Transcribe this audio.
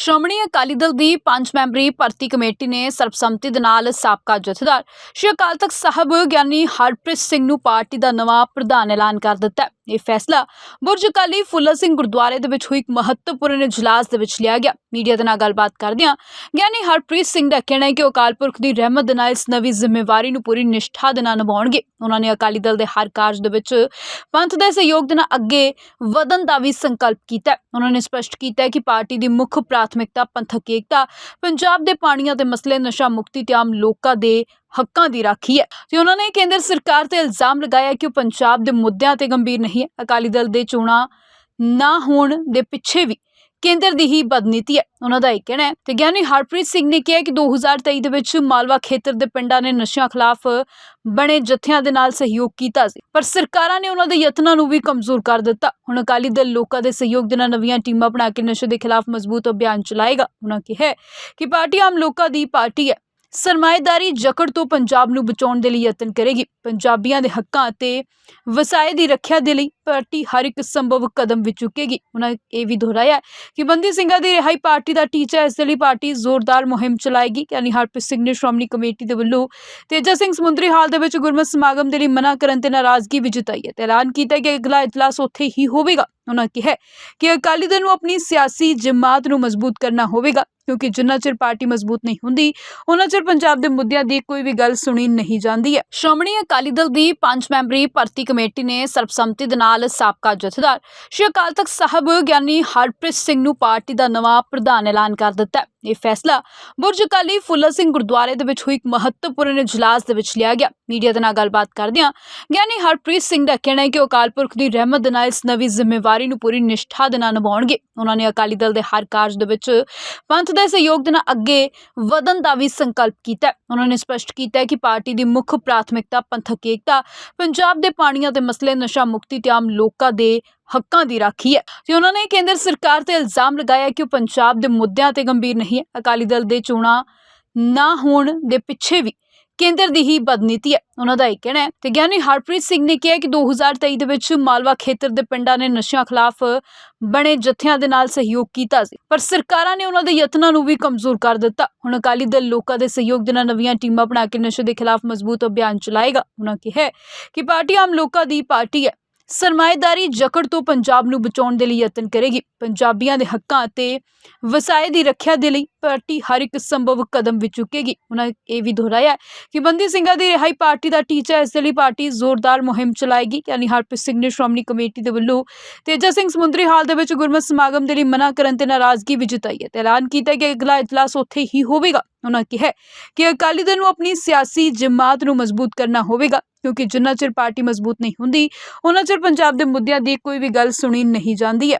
ਸ਼੍ਰੋਮਣੀ ਅਕਾਲੀ ਦਲ ਦੀ ਪੰਜ ਮੈਂਬਰੀ ਭਰਤੀ ਕਮੇਟੀ ਨੇ ਸਰਬਸੰਮਤੀ ਦੇ ਨਾਲ ਸਾਬਕਾ ਜਥੇਦਾਰ ਸ਼੍ਰੀ ਅਕਾਲ ਤਖਤ ਸਾਹਿਬ ਗਿਆਨੀ ਹਰਪ੍ਰੀਤ ਸਿੰਘ ਨੂੰ ਪਾਰਟੀ ਦਾ ਨਵਾਂ ਪ੍ਰਧਾਨ ਐਲਾਨ ਕਰ ਦਿੱਤਾ ਹੈ। ਇਹ ਫੈਸਲਾ ਬੁਰਜ ਅਕਾਲੀ ਫੁੱਲਾ ਸਿੰਘ ਗੁਰਦੁਆਰੇ ਦੇ ਵਿੱਚ ਹੋਈ ਇੱਕ ਮਹੱਤਵਪੂਰਨ ਇਜਲਾਸ ਦੇ ਵਿੱਚ ਲਿਆ ਗਿਆ। ਮੀਡੀਆ ਦੇ ਨਾਲ ਗੱਲਬਾਤ ਕਰਦਿਆਂ ਗਿਆਨੀ ਹਰਪ੍ਰੀਤ ਸਿੰਘ ਦਾ ਕਹਿਣਾ ਹੈ ਕਿ ਉਹ ਅਕਾਲ ਪੁਰਖ ਦੀ ਰਹਿਮਤ ਦੇ ਨਾਲ ਇਸ ਨਵੀਂ ਜ਼ਿੰਮੇਵਾਰੀ ਨੂੰ ਪੂਰੀ ਨਿਸ਼ਠਾ ਦੇ ਨਾਲ ਨਿਭਾਉਣਗੇ। ਉਹਨਾਂ ਨੇ ਅਕਾਲੀ ਦਲ ਦੇ ਹਰ ਕਾਰਜ ਦੇ ਵਿੱਚ ਪੰਥ ਦੇ ਸਹਿਯੋਗ ਦੇ ਨਾਲ ਅੱਗੇ ਵਧਣ ਦਾ ਵੀ ਸੰਕਲਪ ਕੀਤਾ ਉਹਨਾਂ ਨੇ ਸਪਸ਼ਟ ਕੀਤਾ ਹੈ ਕਿ ਪਾਰਟੀ ਦੀ ਮੁੱਖ ਪ੍ਰਾਥਮਿਕਤਾ ਪੰਥਕ ਏਕਤਾ, ਪੰਜਾਬ ਦੇ ਪਾਣੀਆਂ ਦੇ ਮਸਲੇ, ਨਸ਼ਾ ਮੁਕਤੀ ਤੇ ਆਮ ਲੋਕਾਂ ਦੇ ਹੱਕਾਂ ਦੀ ਰਾਖੀ ਹੈ। ਤੇ ਉਹਨਾਂ ਨੇ ਕੇਂਦਰ ਸਰਕਾਰ ਤੇ ਇਲਜ਼ਾਮ ਲਗਾਇਆ ਕਿ ਉਹ ਪੰਜਾਬ ਦੇ ਮੁੱਦਿਆਂ ਤੇ ਗੰਭੀਰ ਨਹੀਂ ਹੈ। ਅਕਾਲੀ ਦਲ ਦੇ ਚੋਣਾਂ ਨਾ ਹੋਣ ਦੇ ਪਿੱਛੇ ਵੀ ਕੇਂਦਰ ਦੀ ਹੀ ਬਦਨੀਤੀ ਹੈ। ਉਹਨਾਂ ਦਾ ਇਹ ਕਹਿਣਾ ਹੈ ਤੇ ਗਿਆਨੀ ਹਰਪ੍ਰੀਤ ਸਿੰਘ ਨੇ ਕਿਹਾ ਕਿ 2023 ਦੇ ਵਿੱਚ ਮਾਲਵਾ ਖੇਤਰ ਦੇ ਪਿੰਡਾਂ ਨੇ ਨਸ਼ਿਆਂ ਖਿਲਾਫ ਬਣੇ ਜਥਿਆਂ ਦੇ ਨਾਲ ਸਹਿਯੋਗ ਕੀਤਾ ਸੀ। ਪਰ ਸਰਕਾਰਾਂ ਨੇ ਉਹਨਾਂ ਦੇ ਯਤਨਾਂ ਨੂੰ ਵੀ ਕਮਜ਼ੋਰ ਕਰ ਦਿੱਤਾ। ਹੁਣ ਅਕਾਲੀ ਦਲ ਲੋਕਾਂ ਦੇ ਸਹਿਯੋਗ ਦੇ ਨਾਲ ਨਵੀਆਂ ਟੀਮਾਂ ਬਣਾ ਕੇ ਨਸ਼ੇ ਦੇ ਖਿਲਾਫ ਮਜ਼ਬੂਤ ਅਭਿਆਨ ਚਲਾਏਗਾ। ਉਹਨਾਂ ਕਿਹਾ ਕਿ ਪਾਰਟੀ ਆਮ ਲੋਕਾਂ ਦੀ ਪਾਰਟੀ ਹੈ। ਸਰਮਾਏਦਾਰੀ ਜਕੜ ਤੋਂ ਪੰਜਾਬ ਨੂੰ ਬਚਾਉਣ ਦੇ ਲਈ ਯਤਨ ਕਰੇਗੀ। ਪੰਜਾਬੀਆਂ ਦੇ ਹੱਕਾਂ ਅਤੇ ਵਸਾਏ ਦੀ ਰੱਖਿਆ ਦੇ ਲਈ ਪਾਰਟੀ ਹਰ ਇੱਕ ਸੰਭਵ ਕਦਮ ਵੀ ਚੁੱਕੇਗੀ। ਉਹਨਾਂ ਇਹ ਵੀ ਦੁਹਰਾਇਆ ਕਿ ਬੰਦੀ ਸਿੰਘਾਂ ਦੀ ਰਿਹਾਈ ਪਾਰਟੀ ਦਾ ਟੀਚਾ ਇਸ ਦੇ ਲਈ ਪਾਰਟੀ ਜ਼ੋਰਦਾਰ ਮੁਹਿੰਮ ਚਲਾਏਗੀ। ਯਾਨੀ ਹਰਪ੍ਰੀਤ ਸਿੰਘ ਨੇ ਸ਼੍ਰੋਮਣੀ ਕਮੇਟੀ ਦੇ ਵੱਲੋਂ ਤੇਜਾ ਸਿੰਘ ਸਮੁੰਦਰੀ ਹਾਲ ਦੇ ਵਿੱਚ ਗੁਰਮਤ ਸਮਾਗਮ ਦੇ ਲਈ ਮਨਾ ਕਰਨ ਤੇ ਨਾਰਾਜ਼ਗੀ ਵੀ ਜਤਾਈ ਹੈ। ਤੇ ਐਲਾਨ ਕੀਤਾ ਕਿ ਅਗਲਾ ਇਜਲਾਸ ਉੱਥੇ ਹੀ ਹੋਵੇਗਾ। ਉਹਨਾਂ ਕਿਹਾ ਕਿ ਅਕਾਲੀ ਦਲ ਨੂੰ ਆਪਣੀ ਸਿਆਸੀ ਜਮਾਤ ਨੂੰ ਮਜ਼ਬੂਤ ਕਰਨਾ ਹੋਵੇਗਾ, ਕਿਉਂਕਿ ਜਿੰਨਾ ਚਿਰ ਪਾਰਟੀ ਮਜ਼ਬੂਤ ਨਹੀਂ ਹੁੰਦੀ, ਉਹਨਾਂ ਚਿਰ ਪੰਜਾਬ ਦੇ ਮੁੱਦਿਆਂ ਦੀ ਕੋਈ ਵੀ ਗੱਲ ਸੁਣੀ ਨਹੀਂ ਜਾਂਦੀ ਹੈ। ਸ਼੍ਰੋਮਣੀ ਅਕਾਲੀ ਦਲ ਦੀ ਪੰਜ ਮੈਂਬਰੀ ਭਰਤੀ ਕਮੇਟੀ ਨੇ ਸਰਬਸੰਮਤੀ ਦੇ ਨਾਲ ਸਾਬਕਾ ਜਥੇਦਾਰ ਸ਼੍ਰੀ ਅਕਾਲ ਤਖਤ ਸਾਹਿਬ ਗਿਆਨੀ ਹਰਪ੍ਰੀਤ ਸਿੰਘ ਨੂੰ ਪਾਰਟੀ ਦਾ ਨਵਾਂ ਪ੍ਰਧਾਨ ਐਲਾਨ ਕਰ ਦਿੱਤਾ ਇਹ ਫੈਸਲਾ ਬੁਰਜ ਅਕਾਲੀ ਫੁੱਲਾ ਸਿੰਘ ਗੁਰਦੁਆਰੇ ਦੇ ਵਿੱਚ ਹੋਈ ਇੱਕ ਮਹੱਤਵਪੂਰਨ ਇਜਲਾਸ ਦੇ ਵਿੱਚ ਲਿਆ ਗਿਆ। ਮੀਡੀਆ ਦੇ ਨਾਲ ਗੱਲਬਾਤ ਕਰਦਿਆਂ ਗਿਆਨੀ ਹਰਪ੍ਰੀਤ ਸਿੰਘ ਦਾ ਕਹਿਣਾ ਹੈ ਕਿ ਉਹ ਅਕਾਲ ਪੁਰਖ ਦੀ ਰਹਿਮਤ ਦੇ ਨਾਲ ਇਸ ਨਵੀਂ ਜ਼ਿੰਮੇਵਾਰੀ ਨੂੰ ਪੂਰੀ ਨਿਸ਼ਠਾ ਦੇ ਨਾਲ ਨਿਭਾਉਣਗੇ। ਉਹਨਾਂ ਨੇ ਅਕਾਲੀ ਦਲ ਦੇ ਹਰ ਕਾਰਜ ਦੇ ਵਿੱਚ ਪੰਥ ਦੇ ਸਹਿਯੋਗ ਦੇ ਨਾਲ ਅੱਗੇ ਵਧਣ ਦਾ ਵੀ ਸੰਕਲਪ ਕੀਤਾ ਉਹਨਾਂ ਨੇ ਸਪਸ਼ਟ ਕੀਤਾ ਕਿ ਪਾਰਟੀ ਦੀ ਮੁੱਖ ਪ੍ਰਾਥਮਿਕਤਾ, ਪੰਥਕ ਏਕਤਾ, ਪੰਜਾਬ ਦੇ ਪਾਣੀਆਂ ਦੇ ਮਸਲੇ, ਨਸ਼ਾ ਮੁਕਤੀ ਤੇ ਆਮ ਲੋਕਾਂ ਦੇ ਹੱਕਾਂ ਦੀ ਰਾਖੀ ਹੈ। ਤੇ ਉਹਨਾਂ ਨੇ ਕੇਂਦਰ ਸਰਕਾਰ ਤੇ ਇਲਜ਼ਾਮ ਲਗਾਇਆ ਕਿ ਉਹ ਪੰਜਾਬ ਦੇ ਮੁੱਦਿਆਂ ਤੇ ਗੰਭੀਰ ਨਹੀਂ ਹੈ। ਅਕਾਲੀ ਦਲ ਦੇ ਚੋਣਾਂ ਨਾ ਹੋਣ ਦੇ ਪਿੱਛੇ ਵੀ ਕੇਂਦਰ ਦੀ ਹੀ ਬਦਨੀਤੀ ਹੈ। ਉਹਨਾਂ ਦਾ ਇਹ ਕਹਿਣਾ ਹੈ। ਤੇ ਗਿਆਨੀ ਹਰਪ੍ਰੀਤ ਸਿੰਘ ਨੇ ਕਿਹਾ ਕਿ 2023 ਦੇ ਵਿੱਚ ਮਾਲਵਾ ਖੇਤਰ ਦੇ ਪਿੰਡਾਂ ਨੇ ਨਸ਼ਿਆਂ ਖਿਲਾਫ ਬਣੇ ਜਥਿਆਂ ਦੇ ਨਾਲ ਸਹਿਯੋਗ ਕੀਤਾ ਸੀ। ਪਰ ਸਰਕਾਰਾਂ ਨੇ ਉਹਨਾਂ ਦੇ ਯਤਨਾਂ ਨੂੰ ਵੀ ਕਮਜ਼ੋਰ ਕਰ ਦਿੱਤਾ। ਹੁਣ ਅਕਾਲੀ ਦਲ ਲੋਕਾਂ ਦੇ ਸਹਿਯੋਗ ਦੇ ਨਾਲ ਨਵੀਆਂ ਟੀਮਾਂ ਬਣਾ ਕੇ ਨਸ਼ੇ ਦੇ ਖਿਲਾਫ ਮਜ਼ਬੂਤ ਅਭਿਆਨ ਚਲਾਏਗਾ। ਉਹਨਾਂ ਕਿਹਾ ਕਿ ਪਾਰਟੀ ਆਮ ਲੋਕਾਂ ਦੀ ਪਾਰਟੀ ਹੈ। ਸਰਮਾਏਦਾਰੀ ਜਕੜ ਤੋਂ ਪੰਜਾਬ ਨੂੰ ਬਚਾਉਣ ਦੇ ਲਈ ਯਤਨ ਕਰੇਗੀ। ਪੰਜਾਬੀਆਂ ਦੇ ਹੱਕਾਂ ਅਤੇ ਵਸਾਏ ਦੀ ਰੱਖਿਆ ਦੇ ਲਈ ਪਾਰਟੀ ਹਰ ਇੱਕ ਸੰਭਵ ਕਦਮ ਵੀ ਚੁੱਕੇਗੀ। ਉਹਨਾਂ ਇਹ ਵੀ ਦੁਹਰਾਇਆ ਕਿ ਬੰਦੀ ਸਿੰਘਾਂ ਦੀ ਰਿਹਾਈ ਪਾਰਟੀ ਦਾ ਟੀਚਾ ਹੈ ਇਸ ਲਈ ਪਾਰਟੀ ਜ਼ੋਰਦਾਰ ਮੁਹਿੰਮ ਚਲਾਏਗੀ। ਯਾਨੀ ਹਰਪ੍ਰੀਤ ਸਿੰਘ ਨੇ ਸ਼੍ਰੋਮਣੀ ਕਮੇਟੀ ਦੇ ਵੱਲੋਂ ਤੇਜਾ ਸਿੰਘ ਸਮੁੰਦਰੀ ਹਾਲ ਦੇ ਵਿੱਚ ਗੁਰਮਤ ਸਮਾਗਮ ਦੇ ਲਈ ਮਨਾ ਕਰਨ ਤੇ ਨਾਰਾਜ਼ਗੀ ਵੀ ਜਤਾਈ ਹੈ ਤੇ ਐਲਾਨ ਕੀਤਾ ਕਿ ਅਗਲਾ ਇਜਲਾਸ ਉੱਥੇ ਹੀ ਹੋਵੇਗਾ। ਉਹਨਾਂ ਕਿਹਾ ਕਿ ਅਕਾਲੀ ਦਲ ਨੂੰ ਆਪਣੀ ਸਿਆਸੀ ਜਮਾਤ ਨੂੰ ਮਜ਼ਬੂਤ ਕਰਨਾ ਹੋਵੇਗਾ, ਕਿਉਂਕਿ ਜਿੰਨਾ ਚਿਰ ਪਾਰਟੀ ਮਜ਼ਬੂਤ ਨਹੀਂ ਹੁੰਦੀ ਉਹਨਾਂ ਚਿਰ ਪੰਜਾਬ ਦੇ ਮੁੱਦਿਆਂ ਦੀ ਕੋਈ ਵੀ ਗੱਲ ਸੁਣੀ ਨਹੀਂ ਜਾਂਦੀ ਹੈ।